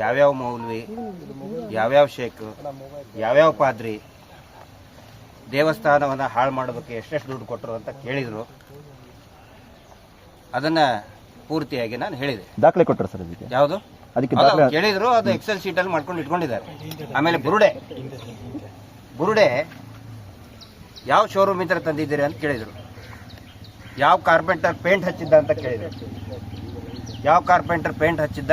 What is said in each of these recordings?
ಯಾವ್ಯಾವ ಮೌಲ್ವಿ ಯಾವ್ಯಾವ ಶೇಖ್ ಯಾವ್ಯಾವ ಪಾದ್ರಿ ದೇವಸ್ಥಾನವನ್ನು ಹಾಳು ಮಾಡೋದಕ್ಕೆ ಎಷ್ಟೆಷ್ಟು ದುಡ್ಡು ಕೊಟ್ಟರು ಅಂತ ಕೇಳಿದರು. ಅದನ್ನು ಪೂರ್ತಿಯಾಗಿ ನಾನು ಹೇಳಿದೆ. ದಾಖಲೆ ಕೊಟ್ಟರು ಸರ್ ಇದಕ್ಕೆ ಯಾವುದು? ಅದಕ್ಕೆ ಅಲ್ಲ, ದಾಖಲೆ ಕೇಳಿದ್ರು ಅದು ಎಕ್ಸೆಲ್ ಶೀಟಲ್ಲಿ ಮಾಡ್ಕೊಂಡು ಇಟ್ಕೊಂಡಿದ್ದಾರೆ. ಆಮೇಲೆ ಬುರುಡೆ. ಬುರುಡೆ ಯಾವ ಶೋರೂಮ್ ಇಂದ ತಂದಿದ್ದೀರಿ ಅಂತ ಕೇಳಿದರು. ಯಾವ ಕಾರ್ಪೆಂಟರ್ ಪೇಂಟ್ ಹಚ್ಚಿದ್ದ ಅಂತ ಕೇಳಿದರು. ಯಾವ ಕಾರ್ಪೆಂಟರ್ ಪೇಂಟ್ ಹಚ್ಚಿದ್ದ?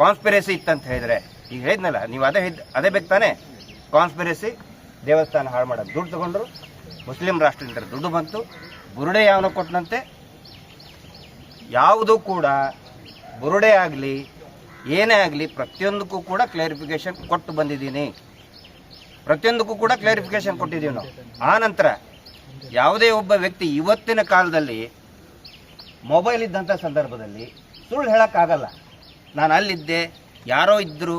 ಕಾನ್ಸ್ಪಿರಸಿ ಇತ್ತಂತ ಹೇಳಿದ್ರೆ, ಈಗ ಹೇಳಿದ್ನಲ್ಲ, ನೀವು ಅದೇ ಅದೇ ಬೇಕು ತಾನೇ? ಕಾನ್ಸ್ಪಿರಸಿ, ದೇವಸ್ಥಾನ ಹಾಳು ಮಾಡೋದು. ದುಡ್ಡು ತಗೊಂಡ್ರು, ಮುಸ್ಲಿಂ ರಾಷ್ಟ್ರದಿಂದ ದುಡ್ಡು ಬಂತು. ಬುರುಡೆ ಯಾವನ ಕೊಟ್ಟನಂತೆ ಯಾವುದೂ ಕೂಡ ಬುರುಡೆ ಆಗಲಿ, ಏನೇ ಆಗಲಿ, ಪ್ರತಿಯೊಂದಕ್ಕೂ ಕೂಡ ಕ್ಲಾರಿಫಿಕೇಶನ್ ಕೊಟ್ಟು ಬಂದಿದ್ದೀನಿ. ಪ್ರತಿಯೊಂದಕ್ಕೂ ಕೂಡ ಕ್ಲಾರಿಫಿಕೇಶನ್ ಕೊಟ್ಟಿದ್ದೀವಿ ನಾವು. ಆ ನಂತರ ಯಾವುದೇ ಒಬ್ಬ ವ್ಯಕ್ತಿ ಇವತ್ತಿನ ಕಾಲದಲ್ಲಿ ಮೊಬೈಲ್ ಇದ್ದಂಥ ಸಂದರ್ಭದಲ್ಲಿ ಸುಳ್ಳು ಹೇಳೋಕ್ಕಾಗಲ್ಲ. ನಾನು ಅಲ್ಲಿದ್ದೆ, ಯಾರೋ ಇದ್ದರು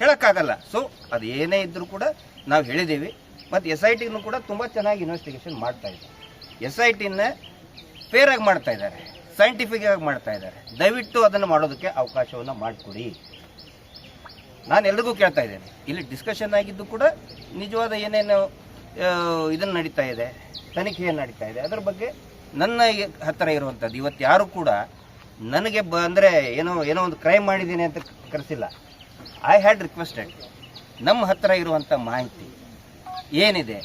ಹೇಳೋಕ್ಕಾಗಲ್ಲ. ಸೊ ಅದು ಏನೇ ಇದ್ದರೂ ಕೂಡ ನಾವು ಹೇಳಿದ್ದೀವಿ. ಮತ್ತು ಎಸ್ ಐ ಟಿನೂ ಕೂಡ ತುಂಬ ಚೆನ್ನಾಗಿ ಇನ್ವೆಸ್ಟಿಗೇಷನ್ ಮಾಡ್ತಾ ಇದ್ದಾರೆ ಎಸ್ ಐ ಟಿನ ಫೇರಾಗಿ ಮಾಡ್ತಾ ಇದ್ದಾರೆ. ಸೈಂಟಿಫಿಕ್ ಆಗಿ ಮಾಡ್ತಾ ಇದ್ದಾರೆ. ದಯವಿಟ್ಟು ಅದನ್ನು ಮಾಡೋದಕ್ಕೆ ಅವಕಾಶವನ್ನು ಮಾಡಿಕೊಡಿ. ನಾನು ಎಲ್ರಿಗೂ ಕೇಳ್ತಾ ಇದ್ದೇನೆ. ಇಲ್ಲಿ ಡಿಸ್ಕಷನ್ ಆಗಿದ್ದು ಕೂಡ ನಿಜವಾದ ಏನೇನು ಇದನ್ನು ನಡೀತಾ ಇದೆ ತನಿಖೆ ಏನು ನಡೀತಾ ಇದೆ. ಅದರ ಬಗ್ಗೆ ನನ್ನ ಹತ್ತಿರ ಇರುವಂಥದ್ದು ಇವತ್ತು ಯಾರು ಕೂಡ ನನಗೆ ಬ ಅಂದರೆ ಏನೋ ಏನೋ ಒಂದು ಕ್ರೈಮ್ ಮಾಡಿದ್ದೀನಿ ಅಂತ ಕರೆಸಿಲ್ಲ. ಐ ಹ್ಯಾಡ್ ರಿಕ್ವೆಸ್ಟೆಡ್ ನಮ್ಮ ಹತ್ತಿರ ಇರುವಂಥ ಮಾಹಿತಿ ಏನಿದೆ?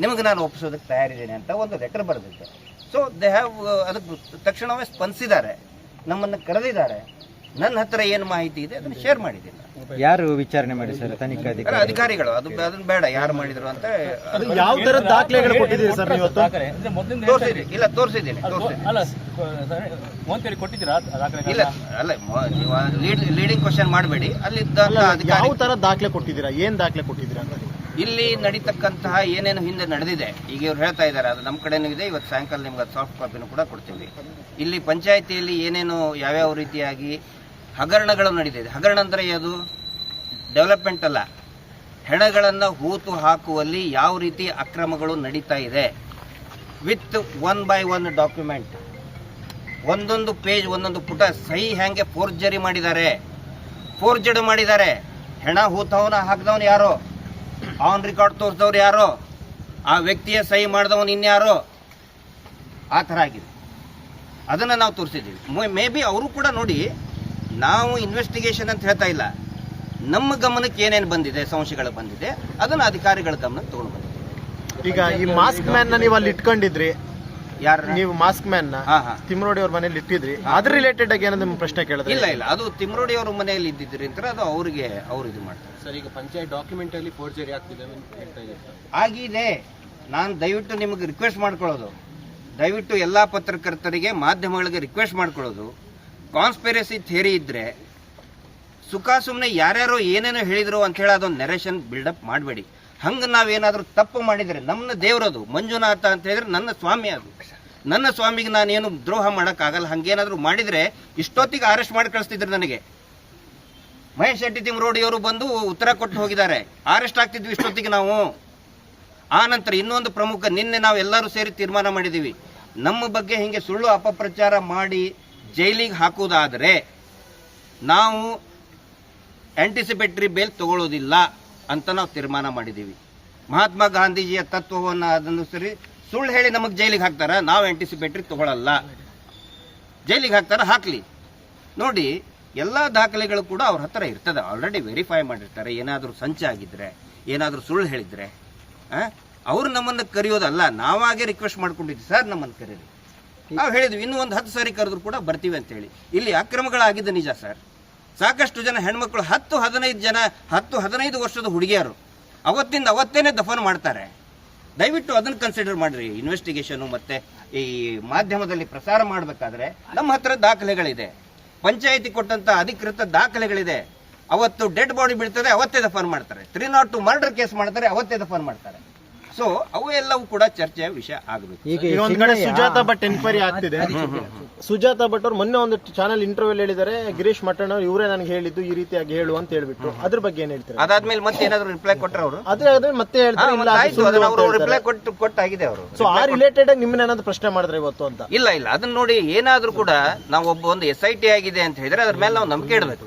ನಿಮಗೆ ನಾನು ಒಪ್ಪಿಸೋದಕ್ಕೆ ತಯಾರಿದ್ದೇನೆ ಅಂತ ಒಂದು ಲೆಟರ್ ಬರೆದಿದ್ದೆ. ಸೊ ದೇ ಹ್ಯಾವ್ ಅದಕ್ಕೆ ತಕ್ಷಣವೇ ಸ್ಪಂದಿಸಿದ್ದಾರೆ. ನಮ್ಮನ್ನು ಕರೆದಿದ್ದಾರೆ. ನನ್ನ ಹತ್ರ ಏನು ಮಾಹಿತಿ ಇದೆ ಅದನ್ನು ಶೇರ್ ಮಾಡಿದ್ದೀನಿ ಯಾರು ವಿಚಾರಣೆ ಮಾಡಿ ಸರ್ ತನಿಖಾ ಅಧಿಕಾರಿ ಅಧಿಕಾರಿಗಳು? ಅದು ಅದನ್ನ ಬೇಡ ಯಾರು ಮಾಡಿದ್ರು ಅಂತ ಯಾವ ತರ ದಾಖಲೆಗಳು ಕೊಟ್ಟಿದ್ದೀರಿ ಸರ್ ನೀವು ತೋರಿಸಿದ್ರಿ ದಾಖಲೆ. ಅಂದ್ರೆ ಮೊದಲಿಂದ ತೋರಿಸಿದ್ದೀನಿ ಇಲ್ಲ ತೋರಿಸಿದ್ದೀನಿ ಕೊಟ್ಟಿದ್ದೀರಾ ಇಲ್ಲ ಅಲ್ಲ ನೀವು ಲೀಡ್ ಲೀಡಿಂಗ್ ಕ್ವಶನ್ ಮಾಡಬೇಡಿ. ಅಲ್ಲಿ ಯಾವ ತರ ದಾಖಲೆ ಕೊಟ್ಟಿದ್ದೀರಾ? ಏನ್ ದಾಖಲೆ ಕೊಟ್ಟಿದ್ದೀರಾ ಇಲ್ಲಿ ನಡೀತಕ್ಕಂತಹ ಏನೇನು ಹಿಂದೆ ನಡೆದಿದೆ ಈಗ ಇವ್ರು ಹೇಳ್ತಾ ಇದ್ದಾರೆ ಅದು ನಮ್ಮ ಕಡೆನೂ ಇದೆ ಇವತ್ತು ಸಾಯಂಕಾಲ ನಿಮ್ಗೆ ಅದು ಸಾಫ್ಟ್ ಕಾಪಿನೂ ಕೂಡ ಕೊಡ್ತೀವಿ. ಇಲ್ಲಿ ಪಂಚಾಯತಿಯಲ್ಲಿ ಏನೇನು ಯಾವ್ಯಾವ ರೀತಿಯಾಗಿ ಹಗರಣಗಳು ನಡೀತಿದೆ ಹಗರಣ ಅಂದರೆ ಅದು ಡೆವಲಪ್ಮೆಂಟ್ ಅಲ್ಲ. ಹೆಣಗಳನ್ನು ಹೂತು ಹಾಕುವಲ್ಲಿ ಯಾವ ರೀತಿ ಅಕ್ರಮಗಳು ನಡೀತಾ ಇದೆ? With one by one document ಒಂದೊಂದು ಪೇಜ್ ಒಂದೊಂದು ಪುಟ ಸಹಿ ಹೇಗೆ ಫೋರ್ಜರಿ ಮಾಡಿದ್ದಾರೆ? ಫೋರ್ಜಡ್ ಮಾಡಿದ್ದಾರೆ. ಹೆಣ ಹೂತವನ ಹಾಕಿದವನು ಯಾರೋ? ಆನ್ ರೆಕಾರ್ಡ್ ತೋರಿಸಿದವ್ರು ಯಾರೋ? ಆ ವ್ಯಕ್ತಿಯ ಸಹಿ ಮಾಡಿದವನು ಇನ್ಯಾರೋ? ಆ ಥರ ಆಗಿದೆ. ಅದನ್ನು ನಾವು ತೋರಿಸಿದ್ದೀವಿ. ಮೇ ಬಿ ಅವರು ಕೂಡ ನೋಡಿ ನಾವು ಇನ್ವೆಸ್ಟಿಗೇಷನ್ ಅಂತ ಹೇಳ್ತಾ ಇಲ್ಲ. ನಮ್ಮ ಗಮನಕ್ಕೆ ಏನೇನು ಬಂದಿದೆ ಸಂಶಯಗಳು ಬಂದಿದೆ ಅದನ್ನು ಅಧಿಕಾರಿಗಳ ಗಮನ ತಗೊಂಡು ಬಂದಿದೆ ಈಗ ಈ ಮಾಸ್ಕ್ ಮ್ಯಾನ್ ನೀವು ಅಲ್ಲಿ ಇಟ್ಕೊಂಡಿದ್ರಿ. ಯಾರ? ನೀವು ಮಾಸ್ಕ್ ಮ್ಯಾನ್ನ ಹಾ ಹಾ. ತಿಮ್ರೋಡಿ ಅವ್ರ ಮನೇಲಿ ಇಟ್ಟಿದ್ರಿ. ಅದ್ರ ರಿಲೇಟೆಡ್ ಆಗಿ ಏನೋ ನಿಮ್ಗೆ ಪ್ರಶ್ನೆ ಕೇಳಿದ್ರೆ? ಇಲ್ಲ ಇಲ್ಲ. ಅದು ತಿಮ್ರೋಡಿ ಅವ್ರ ಮನೆಯಲ್ಲಿ ಇದ್ದಿದ್ರಿ ಅಂತ ಅದು ಅವರಿಗೆ ಅವ್ರು ಇದು ಮಾಡ್ತಾರೆ. ಸರ್ ಈಗ ಪಂಚಾಯತ್ ಡಾಕ್ಯುಮೆಂಟ್ ಅಲ್ಲಿ ಫೋರ್ಜರಿ ಆಗ್ತಿದೆ ಅಂತ ಹೇಳ್ತಾ ಇದ್ದಾರೆ ಸರ್. ಆಗಿದೆ ನಾನು ದಯವಿಟ್ಟು ನಿಮಗೆ ರಿಕ್ವೆಸ್ಟ್ ಮಾಡ್ಕೊಳ್ಳೋದು. ದಯವಿಟ್ಟು ಎಲ್ಲಾ ಪತ್ರಕರ್ತರಿಗೆ ಮಾಧ್ಯಮಗಳಿಗೆ ರಿಕ್ವೆಸ್ಟ್ ಮಾಡ್ಕೊಳ್ಳೋದು. ಕಾನ್ಸ್ಪಿರಸಿ ಥಿಯರಿ ಇದ್ದರೆ ಸುಖ ಸುಮ್ಮನೆ ಯಾರ್ಯಾರು ಏನೇನೋ ಹೇಳಿದ್ರು ಅಂತ ಹೇಳಿ ಅದೊಂದು ನೆರೇಷನ್ ಬಿಲ್ಡಪ್ ಮಾಡಬೇಡಿ. ಹಂಗೆ ನಾವೇನಾದರೂ ತಪ್ಪು ಮಾಡಿದರೆ ನಮ್ಮ ದೇವರದು ಮಂಜುನಾಥ ಅಂತ ಹೇಳಿದ್ರೆ ನನ್ನ ಸ್ವಾಮಿ ಅದು. ನನ್ನ ಸ್ವಾಮಿಗೆ ನಾನೇನು ದ್ರೋಹ ಮಾಡೋಕ್ಕಾಗಲ್ಲ, ಹಂಗೇನಾದರೂ ಮಾಡಿದರೆ ಇಷ್ಟೊತ್ತಿಗೆ ಅರೆಸ್ಟ್ ಮಾಡಿ ಕಳಿಸ್ತಿದ್ರು ನನಗೆ. ಮಹೇಶ್ ಶೆಟ್ಟಿ ತಿಮ್ರೋಡಿಯವರು ಬಂದು ಉತ್ತರ ಕೊಟ್ಟು ಹೋಗಿದ್ದಾರೆ. ಅರೆಸ್ಟ್ ಆಗ್ತಿದ್ವಿ ಇಷ್ಟೊತ್ತಿಗೆ ನಾವು. ಆ ನಂತರ ಇನ್ನೊಂದು ಪ್ರಮುಖ, ನಿನ್ನೆ ನಾವು ಎಲ್ಲರೂ ಸೇರಿ ತೀರ್ಮಾನ ಮಾಡಿದ್ದೀವಿ ನಮ್ಮ ಬಗ್ಗೆ ಹಿಂಗೆ ಸುಳ್ಳು ಅಪಪ್ರಚಾರ ಮಾಡಿ ಜೈಲಿಗೆ ಹಾಕುವುದಾದರೆ ನಾವು ಆ್ಯಂಟಿಸಿಪೇಟ್ರಿ ಬೇಲ್ ತಗೊಳ್ಳೋದಿಲ್ಲ ಅಂತ ನಾವು ತೀರ್ಮಾನ ಮಾಡಿದ್ದೀವಿ. ಮಹಾತ್ಮ ಗಾಂಧೀಜಿಯ ತತ್ವವನ್ನು ಅದನ್ನು ಸರಿ ಸುಳ್ಳು ಹೇಳಿ ನಮಗೆ ಜೈಲಿಗೆ ಹಾಕ್ತಾರೆ, ನಾವು ಆ್ಯಂಟಿಸಿಪೇಟ್ರಿ ತಗೊಳ್ಳಲ್ಲ ಜೈಲಿಗೆ ಹಾಕ್ತಾರೆ, ಹಾಕಲಿ. ನೋಡಿ, ಎಲ್ಲ ದಾಖಲೆಗಳು ಕೂಡ ಅವ್ರ ಹತ್ರ ಇರ್ತದೆ ಆಲ್ರೆಡಿ ವೆರಿಫೈ ಮಾಡಿರ್ತಾರೆ, ಏನಾದರೂ ಸಂಚಾಗಿದ್ರೆ ಏನಾದರೂ ಸುಳ್ಳು ಹೇಳಿದರೆ. ಅವ್ರು ನಮ್ಮನ್ನು ಕರೆಯೋದಲ್ಲ, ನಾವಾಗೆ ರಿಕ್ವೆಸ್ಟ್ ಮಾಡ್ಕೊಂಡಿದ್ವಿ ಸರ್ ನಮ್ಮನ್ನು ಕರೀರಿ. ನಾವು ಹೇಳಿದ್ವಿ, ಇನ್ನೂ ಒಂದು ಹತ್ತು ಸಾರಿ ಕರೆದ್ರು ಕೂಡ ಬರ್ತೀವಿ ಅಂತ ಹೇಳಿ ಇಲ್ಲಿ ಅಕ್ರಮಗಳಾಗಿದ್ದು ನಿಜ ಸರ್. ಸಾಕಷ್ಟು ಜನ ಹೆಣ್ಮಕ್ಳು, ಹತ್ತು ಹದಿನೈದು ಜನ, ಹತ್ತು ಹದಿನೈದು ವರ್ಷದ ಹುಡುಗಿಯರು ಅವತ್ತಿಂದ ಅವತ್ತೇನೆ ದಫನ್ ಮಾಡ್ತಾರೆ. ದಯವಿಟ್ಟು ಅದನ್ನ ಕನ್ಸಿಡರ್ ಮಾಡ್ರಿ. ಇನ್ವೆಸ್ಟಿಗೇಷನು ಮತ್ತೆ ಈ ಮಾಧ್ಯಮದಲ್ಲಿ ಪ್ರಸಾರ ಮಾಡಬೇಕಾದ್ರೆ ನಮ್ಮ ಹತ್ರ ದಾಖಲೆಗಳಿದೆ. ಪಂಚಾಯಿತಿ ಕೊಟ್ಟಂತ ಅಧಿಕೃತ ದಾಖಲೆಗಳಿದೆ. ಅವತ್ತು ಡೆಡ್ ಬಾಡಿ ಬೀಳ್ತದೆ, ಅವತ್ತೇ ದಫನ್ ಮಾಡ್ತಾರೆ. Three not two murder case ಮಾಡ್ತಾರೆ, ಅವತ್ತೇ ದಫನ್ ಮಾಡ್ತಾರೆ. ಸೊ ಅವು ಎಲ್ಲವೂ ಕೂಡ ಚರ್ಚೆಯ ವಿಷಯ ಆಗಬೇಕು. ಈಗ ಒಂದ್ ಕಡೆ ಸುಜಾತ ಭಟ್ ಎನ್ಕ್ವೈರಿ ಆಗ್ತಿದೆ. ಸುಜಾತ ಭಟ್ ಅವ್ರು ಮೊನ್ನೆ ಒಂದು ಚಾನಲ್ ಇಂಟರ್ವ್ಯೂ ಹೇಳಿದ್ದಾರೆ ಗಿರೀಶ್ ಮಟ್ಟಣ್ಣ ಅವ್ರು ಇವರೇ ನನಗೆ ಹೇಳಿದ್ದು ಈ ರೀತಿಯಾಗಿ ಹೇಳು ಅಂತ ಹೇಳ್ಬಿಟ್ಟು. ಅದ್ರ ಬಗ್ಗೆ ಏನ್ ಹೇಳ್ತಾರೆ? ಅದಾದ್ಮೇಲೆ ಮತ್ತೆ ಏನಾದ್ರು ರಿಪ್ಲೈ ಕೊಟ್ಟರೆ ಅವರು? ಅದೇ ಅದೇ ಮತ್ತೆ ಹೇಳ್ತಾರೆ. ಇಲ್ಲ ಅದು ಸುಳ್ಳು ಅಂತ ಅವರು ಹೇಳ್ತಾರೆ. ರಿಪ್ಲೈ ಕೊಟ್ಟು ಕೊಟ್ಟಾಗಿದೆ ಅವರು. ಸೊ ಆ ರಿಲೇಟೆಡ್ ನಿಮ್ಮನ್ನ ಏನಾದ್ರು ಪ್ರಶ್ನೆ ಮಾಡಿದ್ರೆ ಇವತ್ತು ಅಂತ? ಇಲ್ಲ ಇಲ್ಲ. ಅದನ್ನ ನೋಡಿ ಏನಾದ್ರೂ ಕೂಡ ನಾವು ಒಬ್ಬ ಒಂದು ಎಸ್ ಐ ಟಿ ಆಗಿದೆ ಅಂತ ಹೇಳಿದ್ರೆ ಅದ್ರ ಮೇಲೆ ನಾವು ನಂಬಿಕೆ ಇಡಬೇಕು.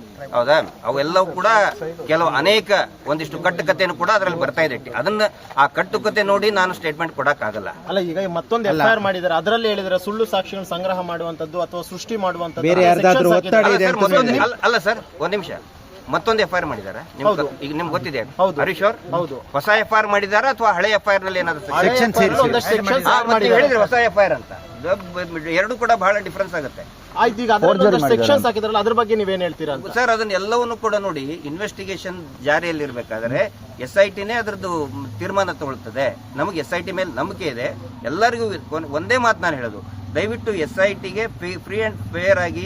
ಹೌದಾ? ಅವೆಲ್ಲವೂ ಕೂಡ ಕೆಲವು ಅನೇಕ ಒಂದಿಷ್ಟು ಕಟ್ಟು ಕಥೆನೂ ಕೂಡ ಅದರಲ್ಲಿ ಬರ್ತಾ ಇದೆ. ಅದನ್ನ ಆ ಕಟ್ಟು ಕಟ್ಟುಕತೆ ನೋಡಿ ನಾನು ಸ್ಟೇಟ್ಮೆಂಟ್ ಕೊಡಕ್ಕಾಗಲ್ಲ. ಅಲ್ಲ ಈಗ ಮತ್ತೊಂದು ಎಫ್ ಮಾಡಿದ್ರೆ ಆರ್ ಮಾಡಿದ್ದಾರೆ. ಅದರಲ್ಲಿ ಹೇಳಿದ್ರೆ ಸುಳ್ಳು ಸಾಕ್ಷಿಗಳನ್ನು ಸಂಗ್ರಹ ಮಾಡುವಂತದ್ದು ಅಥವಾ ಸೃಷ್ಟಿ ಮಾಡುವಂತದ್ದು ಅಲ್ಲ ಸರ್ ಒಂದ್ ನಿಮಿಷ. ಮತ್ತೊಂದು ಎಫ್ ಐ ಆರ್ ಮಾಡಿದ್ದಾರೆ ಈಗ ನಿಮ್ಗೆ ಗೊತ್ತಿದೆ. ಹೌದು. ಹರೀಶ್ ಅವರ್ ಹೌದು. ಹೊಸ ಎಫ್ ಐ ಆರ್ ಮಾಡಿದಾರ ಅಥವಾ ಹಳೆ ಎಫ್ ಐ ಆರ್ನಲ್ಲಿ ಏನಾದ್ರು ಹಳೆ Section FIR ಸೇರಿಸಿ. ಒಂದಷ್ಟು sections ಹಾ, add ಮತ್ತೆ ನೀವು ಮಾಡಿದ್ದಾರೆ. ಹೇಳಿದ್ರಿ ಹೊಸ ಎಫ್ ಐ ಆರ್ ಅಂತ ಎರಡು ಕೂಡ ಬಹಳ ಡಿಫ್ರೆನ್ಸ್ ಆಗುತ್ತೆ. ಆಯ್ತು ಈಗ ಅದರಲ್ಲಿ ಸೆಕ್ಷನ್ಸ್ ಹಾಕಿದ್ರಲ್ಲ ಅದ್ರ ಬಗ್ಗೆ ನೀವೇನ್ ಹೇಳ್ತೀರಾ ಅಂತ? ಸರ್ ಅದನ್ನ ಎಲ್ಲವನ್ನು ಕೂಡ ನೋಡಿ ಇನ್ವೆಸ್ಟಿಗೇಷನ್ ಜಾರಿಯಲ್ಲಿ ಇರಬೇಕಾದ್ರೆ ಎಸ್ ಐ ಟಿನೇ ಅದರದ್ದು ತೀರ್ಮಾನ ತಗೊಳ್ತದೆ. ನಮಗೆ ಎಸ್ ಐ ಟಿ ಮೇಲೆ ನಂಬಿಕೆ ಇದೆ. ಎಲ್ಲರಿಗೂ ಒಂದ್- ಒಂದೇ ಮಾತು ನಾನು ಹೇಳೋದು. ದಯವಿಟ್ಟು ಎಸ್ ಐ ಟಿಗೆ ಫ್ರೀ ಅಂಡ್ ಫೇರ್ ಆಗಿ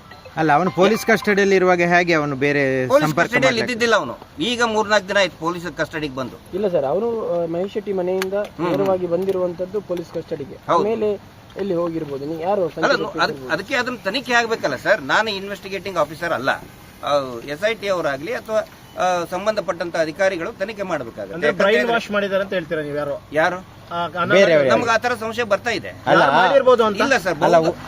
ಅಲ್ಲ ಅವನು ಪೊಲೀಸ್ ಕಸ್ಟಡಿಯಲ್ಲಿ ಇರುವಾಗ ಹೇಗೆ ಅವನು ಬೇರೆ ಪೊಲೀಸ್ ಸಂಪರ್ಕ ಕಸ್ಟಡಿಯಲ್ಲಿ ಮಾಡ್ಲಿಕ್ಕೆ- ಇದ್ದಿದ್ದಿಲ್ಲ ಅವನು. ಈಗ ಮೂರ್ನಾಲ್ಕು ದಿನ ಆಯ್ತು ಪೊಲೀಸ್ ಕಸ್ಟಡಿಗೆ ಬಂದು. ಇಲ್ಲ ಸರ್ ಅವನು ಮಹೇಶ್ ಶೆಟ್ಟಿ ಮನೆಯಿಂದ ನೇರವಾಗಿ ಬಂದಿರುವಂತದ್ದು ಪೊಲೀಸ್ ಕಸ್ಟಡಿಗೆ. ಹೌದು. ಆಮೇಲೆ ಎಲ್ಲಿ ಹೋಗಿರ್ಬೋದು? ನೀವು ಯಾರು ಅಲ್ಲ ಅದಕ್ಕೆ ಅದನ್ನ ತನಿಖೆ ಆಗ್ಬೇಕಲ್ಲ ಸರ್. ನಾನು ಇನ್ವೆಸ್ಟಿಗೇಟಿಂಗ್ ಆಫೀಸರ್ ಅಲ್ಲ. ಎಸ್ ಐ ಟಿ ಅವರಾಗ್ಲಿ ಅಥವಾ ಸಂಬಂಧಪಟ್ಟಂತ ಅಧಿಕಾರಿಗಳು ತನಿಖೆ ಅಂದ್ರೆ ಮಾಡಬೇಕಾಗುತ್ತೆ ಬ್ರೈನ್ ವಾಶ್ ಮಾಡಿದಾರೆ ಅಂತ ಹೇಳ್ತೀರಾ ನೀವು ಯಾರು? ಯಾರು? ನಮ್ಗೆ ಆತರ ಸಂಶಯ ಬರ್ತಾ ಇದೆ. ಇಲ್ಲ ಸರ್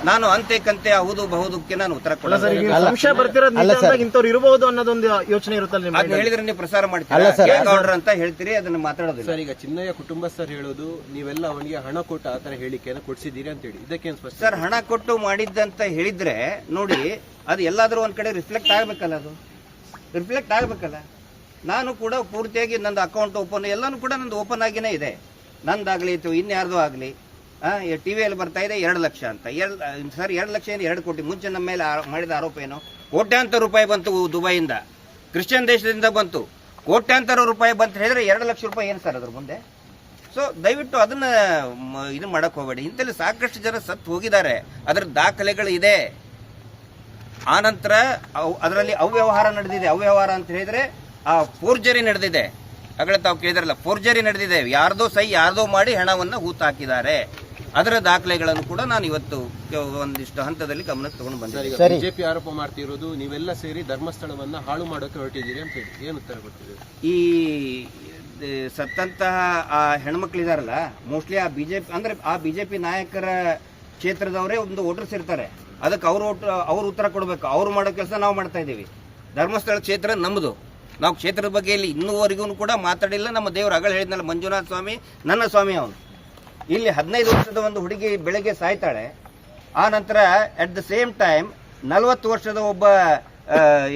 ನಾನು ಅಂತೆ ಕಂತೆ ಹೌದು ಬಹುದಕ್ಕೆ ನಾನು ಉತ್ತರ ಸರ್ ಕೊಡಲ್ಲ ಇಂಥವ್ರು ಇರಬಹುದು ಅನ್ನೋದೊಂದು ಯೋಚನೆ ಇರುತ್ತಲ್ಲ ಹೇಳಿದ್ರೆ ನೀವು ಪ್ರಸಾರ ಮಾಡ್ತೀರಿ? ಆರ್ಡರ್ ಅಂತ ಹೇಳ್ತೀರಿ ಅದನ್ನ ಮಾತಾಡೋದಿಲ್ಲ. ಸರ್ ಈಗ ಚಿನ್ನಯ್ಯ ಕುಟುಂಬಸ್ಥರು ಹೇಳೋದು ನೀವೆಲ್ಲ ಅವನಿಗೆ ಹಣ ಕೊಟ್ಟು ಆತರ ತರ ಹೇಳಿಕೆಯನ್ನು ಕೊಡ್ಸಿದ್ದೀರಿ ಅಂತ ಹೇಳಿ. ಇದಕ್ಕೇನು ಸ್ಪಷ್ಟ? ಸರ್ ಹಣ ಕೊಟ್ಟು ಮಾಡಿದ್ದಂತ ಹೇಳಿದ್ರೆ ನೋಡಿ ಅದು ಎಲ್ಲಾದ್ರೂ ಒಂದ್ ಕಡೆ ರಿಫ್ಲೆಕ್ಟ್ ಆಗ್ಬೇಕಲ್ಲ ಅದು. ರಿಫ್ಲೆಕ್ಟ್ ಆಗಬೇಕಲ್ಲ. ನಾನು ಕೂಡ ಪೂರ್ತಿಯಾಗಿ ನಂದು ಅಕೌಂಟ್ ಓಪನ್ ಎಲ್ಲನೂ ಕೂಡ ನಂದು ಓಪನ್ ಆಗಿನೇ ಇದೆ. ನಂದಾಗಲಿ ಇತ್ತು ಇನ್ಯಾರ್ದು ಆಗಲಿ ಟಿ ವಿಯಲ್ಲಿ ಬರ್ತಾ ಇದೆ ಎರಡು ಲಕ್ಷ ಅಂತ. ಎರಡು ಸರ್, ಎರಡು ಲಕ್ಷ ಏನು ಎರಡು ಕೋಟಿ? ಮುಂಚೆ ನಮ್ಮ ಮೇಲೆ ಮಾಡಿದ ಆರೋಪ ಏನು? ಕೋಟ್ಯಾಂತರ ರೂಪಾಯಿ ಬಂತು ದುಬೈಯಿಂದ. ಕ್ರಿಶ್ಚಿಯನ್ ದೇಶದಿಂದ ಬಂತು. ಕೋಟ್ಯಾಂತರ ರೂಪಾಯಿ ಬಂತ ಹೇಳಿದ್ರೆ ಎರಡು ಲಕ್ಷ ರೂಪಾಯಿ ಏನು ಸರ್ ಅದ್ರ ಮುಂದೆ? ಸೊ ದಯವಿಟ್ಟು ಅದನ್ನು ಇದು ಮಾಡೋಕ್ಕೆ ಹೋಗಬೇಡಿ. ಇಂಥಲ್ಲಿ ಸಾಕಷ್ಟು ಜನ ಸತ್ತು ಹೋಗಿದ್ದಾರೆ. ಅದರ ದಾಖಲೆಗಳು ಇದೆ. ಆನಂತರ ನಂತರ ಅದರಲ್ಲಿ ಅವ್ಯವಹಾರ ನಡೆದಿದೆ. ಅವ್ಯವಹಾರ ಅಂತ ಹೇಳಿದ್ರೆ ಆ ಫೋರ್ಜರಿ ನಡೆದಿದೆ. ಅಗಳ ತಾವು ಕೇಳಿದ್ರಲ್ಲ ಫೋರ್ಜರಿ ನಡೆದಿದೆ. ಯಾರ್ದೋ ಸೈ ಯಾರ್ದೋ ಮಾಡಿ ಹಣವನ್ನು ಹೂತಾಕಿದ್ದಾರೆ. ಹಾಕಿದ್ದಾರೆ ಅದರ ದಾಖಲೆಗಳನ್ನು ಕೂಡ ನಾನು ಇವತ್ತು ಒಂದಿಷ್ಟು ಹಂತದಲ್ಲಿ ಗಮನಕ್ಕೆ ತಗೊಂಡು ಬಂದೆ ಈಗ ಬಿಜೆಪಿ ಆರೋಪ ಮಾಡ್ತಿರೋದು ನೀವೆಲ್ಲ ಸೇರಿ ಧರ್ಮಸ್ಥಳವನ್ನ ಹಾಳು ಮಾಡೋಕೆ ಹೊರಟಿದ್ದೀರಿ ಅಂತ ಹೇಳಿ. ಏನು ಉತ್ತರ ಕೊಡ್ತೀರಿ? ಈ ಸತ್ತಂತಹ ಆ ಹೆಣ್ಮಕ್ಳಿದಾರಲ್ಲ ಮೋಸ್ಟ್ಲಿ ಆ ಬಿಜೆಪಿ ಅಂದ್ರೆ ಆ ಬಿಜೆಪಿ ನಾಯಕರ ಕ್ಷೇತ್ರದವರೇ ಒಂದು ವೋಟರ್ಸ್ ಇರ್ತಾರೆ. ಅದಕ್ಕೆ ಅವರು ಅವ್ರು ಉತ್ತರ ಕೊಡಬೇಕು. ಅವ್ರು ಮಾಡೋ ಕೆಲಸ ನಾವು ಮಾಡ್ತಾ ಇದ್ದೀವಿ. ಧರ್ಮಸ್ಥಳ ಕ್ಷೇತ್ರ ನಮ್ಮದು ನಾವು ಕ್ಷೇತ್ರದ ಬಗ್ಗೆ ಇಲ್ಲಿ ಇನ್ನೂವರೆಗೂ ಕೂಡ ಮಾತಾಡಿಲ್ಲ. ನಮ್ಮ ದೇವರು ಅಗಳ ಹೇಳಿದ್ನಲ್ಲ, ಮಂಜುನಾಥ ಸ್ವಾಮಿ, ನನ್ನ ಸ್ವಾಮಿ ಅವನು. ಇಲ್ಲಿ ಹದಿನೈದು ವರ್ಷದ ಒಂದು ಹುಡುಗಿ ಬೆಳಗ್ಗೆ ಸಾಯ್ತಾಳೆ. ಆ ನಂತರ ಅಟ್ ದ ಸೇಮ್ ಟೈಮ್ ನಲವತ್ತು ವರ್ಷದ ಒಬ್ಬ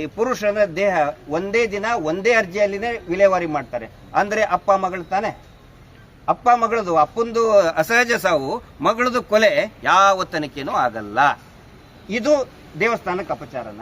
ಈ ಪುರುಷನ ದೇಹ ಒಂದೇ ದಿನ ಒಂದೇ ಅರ್ಜಿಯಲ್ಲಿನೇ ವಿಲೇವಾರಿ ಮಾಡ್ತಾರೆ. ಅಂದ್ರೆ ಅಪ್ಪ ಮಗಳು ತಾನೆ. ಅಪ್ಪ ಮಗಳದು ಅಪ್ಪಂದು ಅಸಹಜ ಸಾವು, ಮಗಳದು ಕೊಲೆ ಯಾವ ತನಿಖೆನೂ ಆಗಲ್ಲ. ಇದು ದೇವಸ್ಥಾನಕ್ಕೆ ಅಪಚಾರನ?